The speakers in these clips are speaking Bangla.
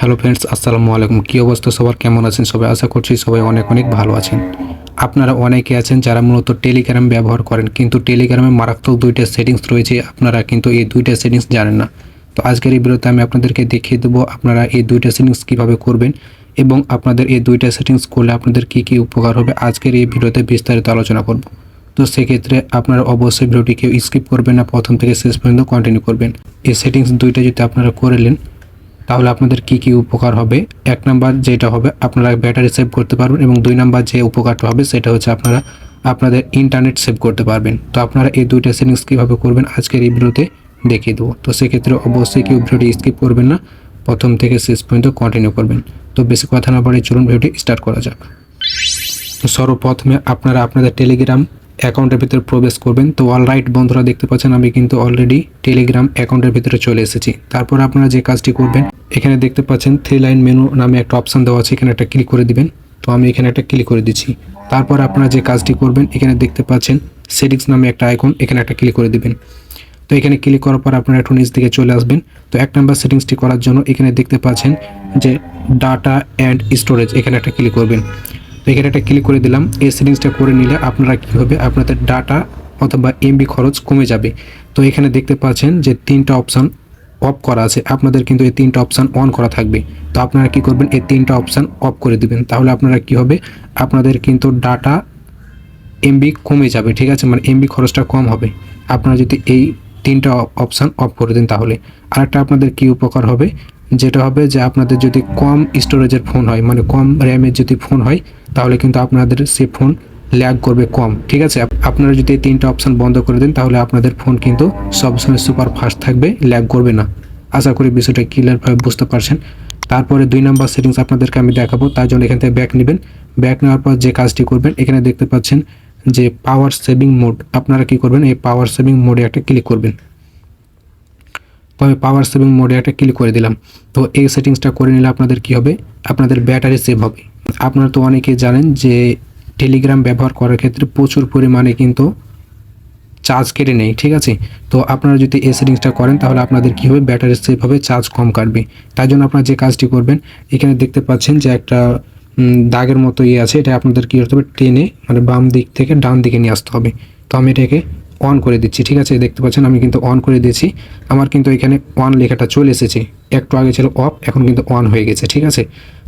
হ্যালো ফ্রেন্ডস, আসসালামু আলাইকুম। কী অবস্থা? সবার কেমন আছেন? সবাই আশা করছি সবাই অনেক অনেক ভালো আছেন। আপনারা অনেকে আছেন যারা মূলত টেলিগ্রাম ব্যবহার করেন, কিন্তু টেলিগ্রামে মারাত্মক দুইটা সেটিংস রয়েছে। আপনারা কিন্তু এই দুইটা সেটিংস জানেন না। তো আজকের এই ভিডিওতে আমি আপনাদেরকে দেখিয়ে দেবো আপনারা এই দুইটা সেটিংস কীভাবে করবেন এবং আপনাদের এই দুইটা সেটিংস করলে আপনাদের কী কী উপকার হবে আজকের এই ভিডিওতে বিস্তারিত আলোচনা করব। তো সেক্ষেত্রে আপনারা অবশ্যই ভিডিওটিকে স্কিপ করবেন না, প্রথম থেকে শেষ পর্যন্ত কন্টিনিউ করবেন। এই সেটিংস দুইটা যদি আপনারা করলেন তাহলে আপনাদের কি কি উপকার হবে? এক নাম্বার যেটা হবে, আপনারা ব্যাটারি সেভ করতে পারবেন এবং দুই নাম্বার যে উপকারটা হবে সেটা হচ্ছে আপনারা আপনাদের ইন্টারনেট সেভ করতে পারবেন। তো আপনারা এই দুইটা সেটিংস কীভাবে করবেন আজকের এই ভিডিওতে দেখিয়ে দেবো। তো সেক্ষেত্রে অবশ্যই কেউ ভিডিওটি স্কিপ করবেন না। প্রথম থেকে শেষ পর্যন্ত কন্টিনিউ করবেন। তো বেশি কথা না বাড়িয়ে চলুন ভিডিওটি স্টার্ট করা যাক। তো সর্বপ্রথমে আপনারা আপনাদের টেলিগ্রাম অ্যাকাউন্টের ভিতরে প্রবেশ করবেন। তো অলরাইট বন্ধুরা দেখতে পাচ্ছেন, আমি কিন্তু অলরেডি টেলিগ্রাম অ্যাকাউন্টের ভিতরে চলে এসেছি। তারপর আপনারা যে কাজটি করবেন, এখানে দেখতে পাচ্ছেন থ্রি লাইন মেনু নামে একটা অপশন দেওয়া আছে, এখানে একটা ক্লিক করে দিবেন। তো আমি এখানে একটা ক্লিক করে দিচ্ছি। তারপর আপনারা যে কাজটি করবেন, এখানে দেখতে পাচ্ছেন সেটিংস নামে একটা আইকন এখানে একটা ক্লিক করে দিবেন। তো এখানে ক্লিক করার পর আপনারা একটু নিচ দিকে চলে আসবেন। তো এক নাম্বার সেটিংসটি করার জন্য এখানে দেখতে পাচ্ছেন যে ডাটা অ্যান্ড স্টোরেজ এখানে একটা ক্লিক করবেন। এখানে ক্লিক করে দিলাম। এই সেটিংসটা করে নিলে আপনারা কী হবে আপনাদের ডাটা অথবা এমবি খরচ কমে যাবে। তো এখানে দেখতে পাচ্ছেন যে তিনটা অপশান অফ করা আছে। আপনাদের কিন্তু এই তিনটা অপশান অন করা থাকবে। তো আপনারা কি করবেন? এই তিনটা অপশান অফ করে দিবেন। তাহলে আপনারা কি হবে? আপনাদের কিন্তু ডাটা এমবি কমে যাবে, ঠিক আছে? মানে এমবি খরচটা কম হবে। আপনারা যদি এই তিনটা অপশান অফ করে দেন তাহলে। আরেকটা আপনাদের কি উপকার হবে? যেটা হবে যে আপনাদের যদি কম স্টোরেজের ফোন হয় মানে কম র্যামের যদি ফোন হয় তাহলে কিন্তু আপনাদের সে ফোন ল্যাগ করবে কম, ঠিক আছে? আপ- আপনারা যদি এই তিনটা অপশান বন্ধ করে দেন, তাহলে আপনাদের ফোন কিন্তু সবসময় সুপার ফাস্ট থাকবে ল্যাগ করবে না। আশা করি বিষয়টা ক্লিয়ারভাবে বুঝতে পারছেন। তারপরে দুই নাম্বার সেটিংস আপনাদেরকে আমি দেখাবো, তার জন্য এখান থেকে ব্যাক নেবেন। ব্যাক নেওয়ার পর যে কাজটি করবেন, এখানে দেখতে পাচ্ছেন যে পাওয়ার সেভিং মোড আপনারা কি করবেন? এই পাওয়ার সেভিং মোডে একটা ক্লিক করবেন। তো আমি পাওয়ার সেভিং মোডে একটা ক্লিক করে দিলাম। তো এই সেটিংসটা করে নিলে আপনাদের কি হবে? আপনাদের ব্যাটারি সেভ হবে। আপনারা তো অনেকে জানেন যে টেলিগ্রাম ব্যবহার করার ক্ষেত্রে প্রচুর পরিমাণে কিন্তু চার্জ কেটে নেই ঠিক আছে? তো আপনারা যদি এই সেটিংসটা করেন, তাহলে আপনাদের কী হবে? ব্যাটারি হবে চার্জ কম কাটবে। তাই জন্য আপনারা যে কাজটি করবেন, এখানে দেখতে পাচ্ছেন যে একটা দাগের মতো ইয়ে আছে। এটা আপনাদের কী করতে হবে? টেনে মানে বাম দিক থেকে ডান দিকে নিয়ে আসতে হবে। তো আমি এটাকে অন করে দিচ্ছি, ঠিক আছে? দেখতে পাচ্ছেন, আমি কিন্তু অন করে দিয়েছি। আমার কিন্তু এখানে অন লেখাটা চলে এসেছে। একটু আগে ছিল অফ এখন কিন্তু অন হয়ে গেছে, ঠিক আছে?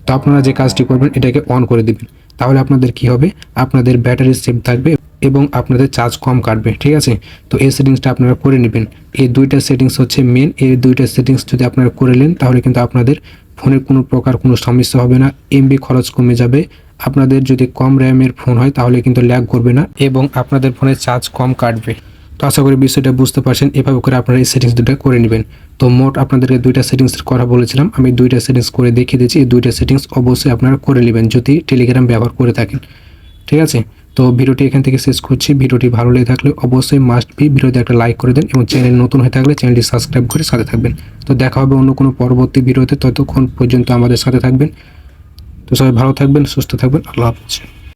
তো আপনারা যে কাজটি করবেন, এটাকে অন করে দিবেন। তাহলে আপনাদের কি হবে? আপনাদের ব্যাটারি সেভ থাকবে এবং আপনাদের চার্জ কম কাটবে, ঠিক আছে? তো এই সেটিংসটা আপনারা করে নেবেন। এই দুইটা সেটিংস হচ্ছে মেন এই দুইটা সেটিংস যদি আপনারা করে নেন, তাহলে কিন্তু আপনাদের ফোনের কোনো প্রকার কোনো সমস্যা হবে না এমবি খরচ কমে যাবে। আপনাদের যদি কম র্যামের ফোন হয়, তাহলে কিন্তু ল্যাগ করবে না এবং আপনাদের ফোনে চার্জ কম কাটবে। তো আশা করি বিষয়টা বুঝতে পারছেন। এভাবে করে আপনারা এই সেটিংস দুটো করে নেবেন। তো মোট আপনাদেরকে দুইটা সেটিংস করা বলেছিলাম। আমি দুইটা সেটিংস করে দেখিয়ে দিয়েছি এই দুইটা সেটিংস অবশ্যই আপনারা করে নেবেন যদি টেলিগ্রাম ব্যবহার করে থাকেন। ঠিক আছে? তো ভিডিওটি এখান থেকে শেষ করছি। ভিডিওটি ভালো লেগে থাকলে অবশ্যই মাস্ট বি ভিডিওতে একটা লাইক করে দেন এবং চ্যানেল নতুন হয়ে থাকলে চ্যানেলটি সাবস্ক্রাইব করে সাথে থাকবেন। তো দেখা হবে অন্য কোনো পরবর্তী ভিডিওতে। ততক্ষণ পর্যন্ত আমাদের সাথে থাকবেন। তো সবাই ভালো থাকবেন, সুস্থ থাকবেন। আল্লাহ হাফিজ।